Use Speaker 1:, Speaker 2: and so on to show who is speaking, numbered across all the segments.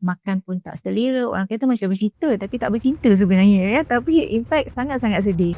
Speaker 1: makan pun tak selera. Orang kata macam bercinta tapi tak bercinta sebenarnya ya. Tapi in fact sangat-sangat sedih.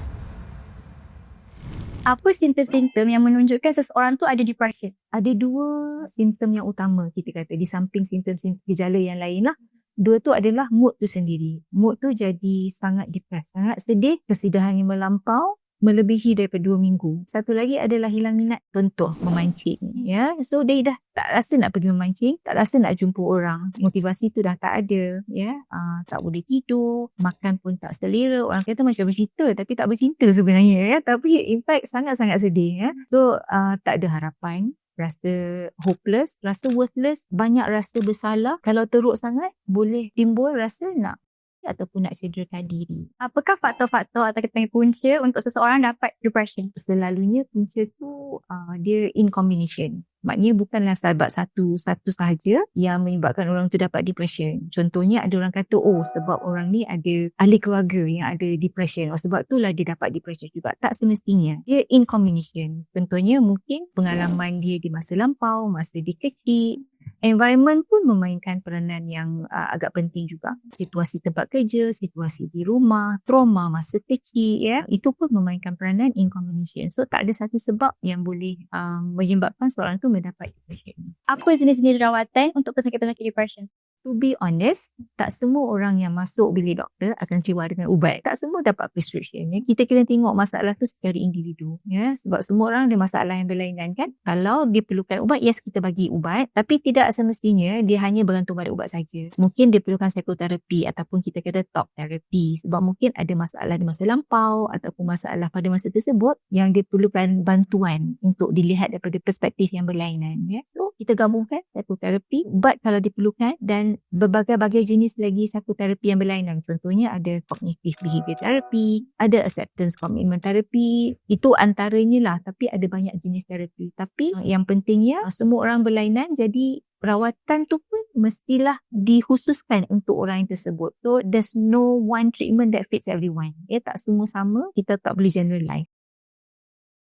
Speaker 2: Apa simptom-simptom yang menunjukkan seseorang tu ada depression?
Speaker 1: Ada dua simptom yang utama kita kata di samping simptom-simptom gejala yang lain lah. Dua tu adalah mood tu sendiri. Mood tu jadi sangat depressed, sangat sedih, kesedihan yang melampau melebihi daripada dua minggu. Satu lagi adalah hilang minat contoh memancing. Ya, so dia dah tak rasa nak pergi memancing, tak rasa nak jumpa orang. Motivasi tu dah tak ada. Ya, uh, tak boleh tidur, makan pun tak selera. Orang kata macam bercinta tapi tak bercinta sebenarnya. Ya, tapi in fact sangat-sangat sedih. Ya, so uh, tak ada harapan rasa hopeless, rasa worthless, banyak rasa bersalah. Kalau teruk sangat, boleh timbul rasa nak ataupun nak cederakan diri.
Speaker 2: Apakah faktor-faktor atau kita panggil punca untuk seseorang dapat depression?
Speaker 1: Selalunya punca tu uh, dia in combination. Maknanya bukanlah sebab satu satu sahaja yang menyebabkan orang tu dapat depression. Contohnya ada orang kata oh sebab orang ni ada ahli keluarga yang ada depression. Oh sebab itulah dia dapat depression juga. Tak semestinya. Dia in combination. Contohnya mungkin pengalaman dia di masa lampau, masa dia kecil, environment pun memainkan peranan yang uh, agak penting juga. Situasi tempat kerja, situasi di rumah, trauma masa kecil, ya, itu pun memainkan peranan in combination. So tak ada satu sebab yang boleh um, menyebabkan seorang tu mendapat depression.
Speaker 2: Apa jenis-jenis rawatan untuk pesakit-pesakit depression?
Speaker 1: To be honest, tak semua orang yang masuk bilik doktor akan keluar dengan ubat. Tak semua dapat prescription. Ya. Kita kena tengok masalah tu secara individu. Ya. Sebab semua orang ada masalah yang berlainan kan. Kalau dia perlukan ubat, yes kita bagi ubat. Tapi tidak semestinya dia hanya bergantung pada ubat saja. Mungkin dia perlukan psikoterapi ataupun kita kata talk therapy. Sebab mungkin ada masalah di masa lampau ataupun masalah pada masa tersebut yang dia perlukan bantuan untuk dilihat daripada perspektif yang berlainan. Ya. So, kita gabungkan psikoterapi, ubat kalau diperlukan dan berbagai-bagai jenis lagi psikoterapi yang berlainan. Contohnya ada cognitive behavior therapy, ada acceptance commitment therapy. Itu antaranya lah tapi ada banyak jenis terapi. Tapi yang pentingnya semua orang berlainan jadi perawatan tu pun mestilah dikhususkan untuk orang yang tersebut. So there's no one treatment that fits everyone. Ya tak semua sama, kita tak boleh generalize.